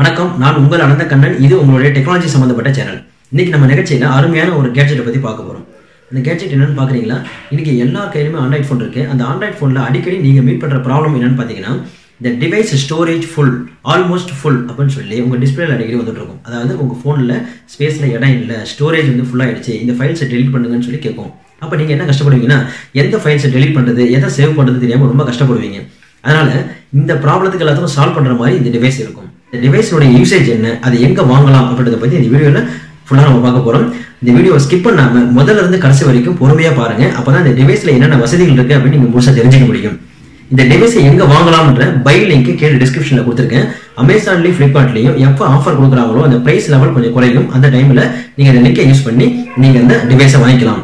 வணக்கம் நான் உங்கள் அனந்த கண்ணன். இது உங்களுடைய டெக்னாலஜி சம்மந்தப்பட்ட சேனல் இன்னைக்கு நம்ம நிகழ்ச்சியில் அருமையான ஒரு கேட்ஜெட்டை பற்றி பார்க்க போகிறோம் அந்த கேட்ஜெட் என்னென்னு பார்க்குறீங்களா? இன்னைக்கு எல்லா கையிலுமே ஆண்ட்ராய்ட் ஃபோன் இருக்குது அந்த ஆண்ட்ராய்ட் ஃபோனில் அடிக்கடி நீங்கள் மீட் பண்ணுற ப்ராப்ளம் என்னென்னு பார்த்தீங்கன்னா இந்த device storage full almost full அப்படின்னு சொல்லி உங்கள் டிஸ்பிளேல அடிக்கடி வந்துட்டு இருக்கும். அதாவது உங்கள் ஃபோனில் ஸ்பேஸில் இடம் இல்லை ஸ்டோரேஜ் வந்து ஃபுல்லாகிடுச்சு இந்த ஃபைல்ஸை டெலிட் பண்ணுங்கன்னு சொல்லி கேட்கும். அப்போ நீங்கள் என்ன கஷ்டப்படுவீங்கன்னா எந்த ஃபைல்ஸை டெலிட் பண்ணுறது எதை சேவ் பண்ணுறது தெரியாமல் ரொம்ப கஷ்டப்படுவீங்க. அதனால் இந்த ப்ராப்ளத்துக்கு எல்லாத்துக்கும் சால்வ் பண்ணுற மாதிரி இந்த டிவைஸ் இருக்கும். இந்த டிவைஸோட யூசேஜ் என்ன? அது எங்கே வாங்கலாம் அப்படின்றத பற்றி இந்த வீடியோவில் ஃபுல்லாக நம்ம பார்க்க போகிறோம் இந்த வீடியோவை ஸ்கிப் பண்ணாமல் முதல்ல இருந்து கடைசி வரைக்கும் பொறுமையாக பாருங்க. அப்போ தான் இந்த டிவைஸில் என்னென்ன வசதிகள் இருக்குது அப்படின்னு நீங்கள் முழுசாக தெரிஞ்சுக்க முடியும். இந்த டிவைஸை எங்கே வாங்கலாம்ன்ற பை லிங்க் கீழே டிஸ்கிரிப்ஷனில் கொடுத்துருக்கேன். அமேசான்லேயும் ஃப்ளிப்கார்ட்லேயும் எப்போ ஆஃபர் கொடுக்குறாங்களோ அந்த ப்ரைஸ் லெவல் கொஞ்சம் குறையும். அந்த டைமில் நீங்கள் அந்த லிங்கை யூஸ் பண்ணி நீங்கள் அந்த டிவைஸை வாங்கிக்கலாம்.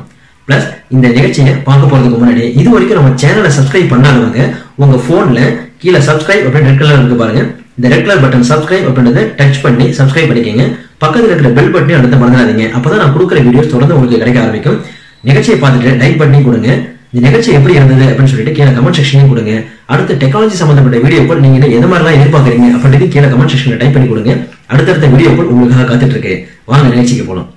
ப்ளஸ் இந்த நிகழ்ச்சியை பார்க்க போகிறதுக்கு முன்னாடி இது வரைக்கும் நம்ம சேனலை சப்ஸ்கிரைப் பண்ணாதவங்க உங்கள் ஃபோனில் கீழே சப்ஸ்கிரைப் அப்படின்னு ரெட் கலர் இருக்கு பாருங்க. இந்த ரெட் கலர் பட்டன் சப்ஸ்கிரைப் அப்படின்றத டச் பண்ணி சப்ஸ்கிரைப் பண்ணிக்கங்க. பக்கத்தில் இருக்கிற பெல் பட்டனையும் அடுத்த மறந்துடாதீங்க. அப்பதான் நான் கொடுக்குற வீடியோஸ் தொடர்ந்து உங்களுக்கு கிடைக்க ஆரம்பிக்கும். நிகழ்ச்சியை பார்த்துட்டு லைக் பண்ணி கொடுங்க. இந்த நிகழ்ச்சி எப்படி இருந்தது அப்படின்னு சொல்லிட்டு கீழே கமெண்ட் செக்ஷனையும் கொடுங்க. அடுத்த டெக்னாலஜி சம்பந்தப்பட்ட வீடியோக்கள் நீங்க எது மாதிரிலாம் எதிர்பார்க்குறீங்க அப்படின்றது கீழே கமெண்ட் செக்ஷனில் டைப் பண்ணி கொடுங்க. அடுத்தடுத்த வீடியோக்கள் உங்களுக்காக காத்துட்டு இருக்கு. வாங்க நிகழ்ச்சிக்கு போகலாம்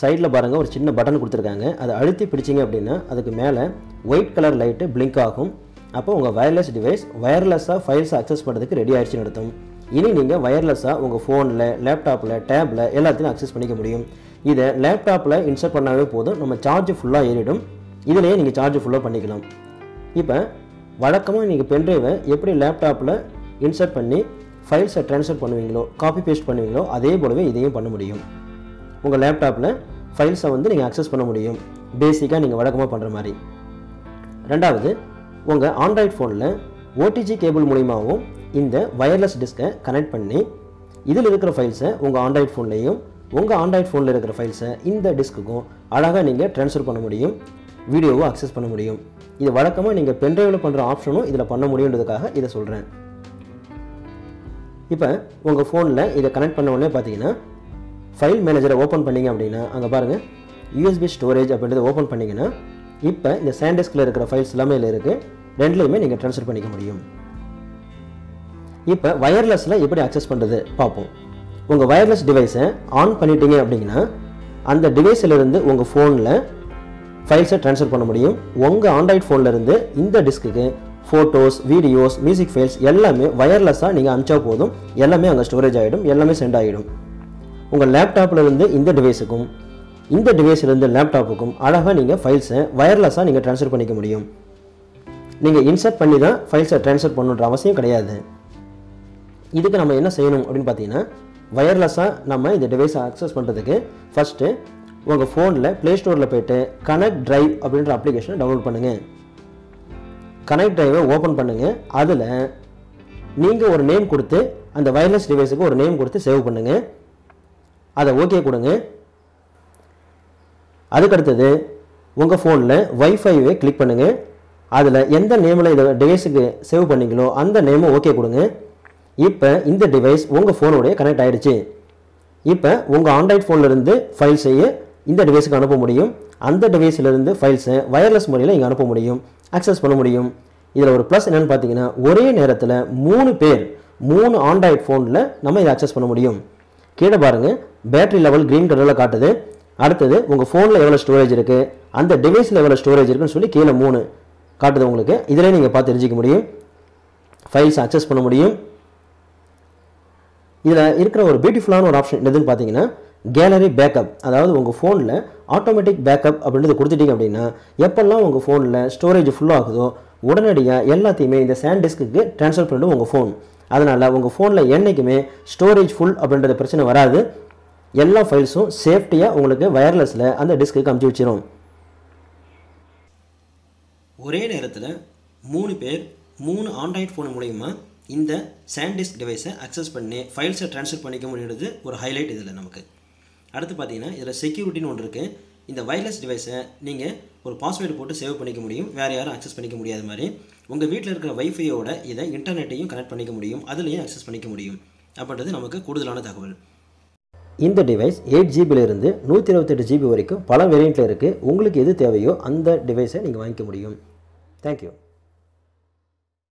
சைடில் பாருங்கள் ஒரு சின்ன பட்டன் கொடுத்துருக்காங்க. அதை அழுத்தி பிடிச்சிங்க அப்படின்னா அதுக்கு மேலே ஒயிட் கலர் லைட்டு பிளிங்க் ஆகும். அப்போ உங்கள் வயர்லெஸ் டிவைஸ் வயர்லெஸ்ஸாக ஃபைல்ஸ் அக்சஸ் பண்ணுறதுக்கு ரெடி ஆயிடுச்சுன்னு அர்த்தம். இனி நீங்கள் வயர்லெஸ்ஸாக உங்கள் ஃபோனில் லேப்டாப்பில் டேப்பில் எல்லாத்தையும் அக்சஸ் பண்ணிக்க முடியும். இதை லேப்டாப்பில் இன்ஸ்டால் பண்ணாவே போதும். நம்ம சார்ஜ் ஃபுல்லாக ஏறிடும். இதிலேயே நீங்கள் சார்ஜ் ஃபுல்லாக பண்ணிக்கலாம். இப்போ வழக்கமாக நீங்கள் பென்ட்ரைவை எப்படி லேப்டாப்பில் இன்சர்ட் பண்ணி ஃபைல்ஸை ட்ரான்ஸ்ஃபர் பண்ணுவீங்களோ காப்பி பேஸ்ட் பண்ணுவீங்களோ அதே போலவே இதையும் பண்ண முடியும். உங்கள் லேப்டாப்பில் ஃபைல்ஸை வந்து நீங்கள் அக்சஸ் பண்ண முடியும். பேசிக்காக நீங்கள் வழக்கமாக பண்ணுற மாதிரி. ரெண்டாவது உங்கள் ஆண்ட்ராய்ட் ஃபோனில் ஓடிஜி கேபிள் மூலிமாவும் இந்த வயர்லெஸ் டிஸ்கை கனெக்ட் பண்ணி இதில் இருக்கிற ஃபைல்ஸை உங்கள் ஆண்ட்ராய்ட் ஃபோன்லேயும் உங்கள் ஆண்ட்ராய்ட் ஃபோனில் இருக்கிற ஃபைல்ஸை இந்த டிஸ்க்குக்கும் அழகாக நீங்கள் ட்ரான்ஸ்ஃபர் பண்ண முடியும் வீடியோவும் அக்சஸ் பண்ண முடியும். இது வழக்கமாக நீங்கள் பென்ட்ரைவில் பண்ணுற ஆப்ஷனும் இதில் பண்ண முடியுன்றதுக்காக இதை சொல்கிறேன் இப்போ உங்கள் ஃபோனில் இதை கனெக்ட் பண்ண உடனே பார்த்தீங்கன்னா ஃபைல் மேனேஜரை ஓப்பன் பண்ணிங்க அப்படின்னா அங்கே பாருங்கள் யூஎஸ்பி ஸ்டோரேஜ் அப்படின்றத ஓப்பன் பண்ணிங்கன்னா இப்போ இந்த சாண்டிஸ்கில் இருக்கிற ஃபைல்ஸ் எல்லாமே இதில் இருக்குது ரெண்டுலேயுமே நீங்கள் ட்ரான்ஸ்ஃபர் பண்ணிக்க முடியும். இப்போ வயர்லெஸில் எப்படி அக்சஸ் பண்ணுறது பார்ப்போம். உங்கள் வயர்லெஸ் டிவைஸை ஆன் பண்ணிட்டீங்க அப்படிங்கன்னா அந்த டிவைஸிலிருந்து உங்கள் ஃபோனில் ஃபைல்ஸை ட்ரான்ஸ்ஃபர் பண்ண முடியும். உங்கள் ஆண்ட்ராய்ட் ஃபோன்லேருந்து இந்த டிஸ்க்குக்கு ஃபோட்டோஸ் வீடியோஸ் மியூசிக் ஃபைல்ஸ் எல்லாமே வயர்லெஸ்ஸாக நீங்கள் அனுப்பிச்சா போதும். எல்லாமே அங்கே ஸ்டோரேஜ் ஆகிடும் எல்லாமே சென்ட் ஆகிடும் உங்கள் லேப்டாப்லேருந்து இருந்து இந்த டிவைஸுக்கும் இந்த டிவைஸ்லேருந்து லேப்டாப்புக்கும் அழகாக நீங்கள் ஃபைல்ஸை வயர்லெஸ்ஸாக நீங்கள் ட்ரான்ஸ்ஃபர் பண்ணிக்க முடியும். நீங்கள் இன்சர்ட் பண்ணி தான் ஃபைல்ஸை ட்ரான்ஸ்ஃபர் பண்ணுன்ற அவசியம் கிடையாது. இதுக்கு நம்ம என்ன செய்யணும் அப்படின்னு பார்த்தீங்கன்னா வயர்லெஸ்ஸாக நம்ம இந்த டிவைஸை அக்சஸ் பண்ணுறதுக்கு ஃபஸ்ட்டு உங்கள் ஃபோனில் ப்ளே ஸ்டோரில் போய்ட்டு கனெக்ட் ட்ரைவ் அப்படின்ற அப்ளிகேஷனை டவுன்லோட் பண்ணுங்கள் கனெக்ட் ட்ரைவை ஓப்பன் பண்ணுங்கள் அதில் நீங்கள் ஒரு நேம் கொடுத்து அந்த வயர்லெஸ் டிவைஸுக்கு ஒரு நேம் கொடுத்து சேவ் பண்ணுங்கள் அதை ஓகே கொடுங்க. அதுக்கடுத்தது உங்கள் ஃபோனில் வைஃபைவை கிளிக் பண்ணுங்கள் அதில் எந்த நேமில் இதை டிவைஸுக்கு சேவ் பண்ணீங்களோ அந்த நேமை ஓகே கொடுங்க. இப்போ இந்த டிவைஸ் உங்கள் ஃபோனோடைய கனெக்ட் ஆகிடுச்சு இப்போ உங்கள் ஆண்ட்ராய்ட் ஃபோன்லேருந்து ஃபைல்ஸையே இந்த டிவைஸுக்கு அனுப்ப முடியும். அந்த டிவைஸ்லேருந்து ஃபைல்ஸை வயர்லெஸ் முறையில் இங்கே அனுப்ப முடியும். அக்சஸ் பண்ண முடியும். இதில் ஒரு ப்ளஸ் என்னென்னு பார்த்தீங்கன்னா ஒரே நேரத்தில் மூணு பேர் மூணு ஆண்ட்ராய்ட் ஃபோனில் நம்ம இதை அக்சஸ் பண்ண முடியும். கீழே பாருங்கள் பேட்டரி லெவல் க்ரீன் கலரில் காட்டுது. அடுத்தது உங்கள் ஃபோனில் எவ்வளோ ஸ்டோரேஜ் இருக்குது அந்த டிவைஸில் எவ்வளோ ஸ்டோரேஜ் இருக்குன்னு சொல்லி கீழே மூணு காட்டுது உங்களுக்கு. இதிலே நீங்கள் பார்த்து தெரிஞ்சிக்க முடியும். ஃபைல்ஸ் அக்சஸ் பண்ண முடியும். இதில் இருக்கிற ஒரு பியூட்டிஃபுல்லான ஒரு ஆப்ஷன் எதுன்னு பார்த்தீங்கன்னா கேலரி பேக்கப் அதாவது உங்கள் ஃபோனில் ஆட்டோமேட்டிக் பேக்கப் அப்படின்றது கொடுத்துட்டீங்க அப்படின்னா எப்போல்லாம் உங்கள் ஃபோனில் ஸ்டோரேஜ் ஃபுல்லாகுதோ உடனடியாக எல்லாத்தையுமே இந்த சேண்ட் டிஸ்க்கு ட்ரான்ஸ்ஃபர் பண்ணிடும் உங்கள் ஃபோன் அதனால் உங்கள் ஃபோனில் என்றைக்குமே ஸ்டோரேஜ் ஃபுல் அப்படின்றது பிரச்சனை வராது. எல்லா ஃபைல்ஸும் சேஃப்டியாக உங்களுக்கு வயர்லெஸில் அந்த டிஸ்க்கு அமுச்சு வச்சிடும் ஒரே நேரத்தில் மூணு பேர் மூணு ஆண்ட்ராய்ட் ஃபோன் மூலயமா இந்த சாண்டிஸ்க் டிவைஸை அக்சஸ் பண்ணி ஃபைல்ஸை ட்ரான்ஸ்ஃபர் பண்ணிக்க முடியுறது ஒரு ஹைலைட் இதில் நமக்கு. அடுத்து பார்த்தீங்கன்னா இதில் செக்யூரிட்டின்னு ஒன்று இருக்குது இந்த வயர்லெஸ் டிவைஸை நீங்கள் ஒரு பாஸ்வேர்டு போட்டு சேவ் பண்ணிக்க முடியும். வேறு யாரும் அக்சஸ் பண்ணிக்க முடியாத மாதிரி. உங்கள் வீட்டில் இருக்கிற வைஃபையோட இதை இன்டர்நெட்டையும் கனெக்ட் பண்ணிக்க முடியும். அதுலேயும் அக்சஸ் பண்ணிக்க முடியும். அப்படின்றது நமக்கு கூடுதலான தகவல். இந்த டிவைஸ் எயிட் ஜிபிலிருந்து நூற்றி இருபத்தெட்டு ஜிபி வரைக்கும் பல வேரியண்ட்டில் இருக்குது உங்களுக்கு எது தேவையோ அந்த டிவைஸை நீங்கள் வாங்கிக்க முடியும். தேங்க்யூ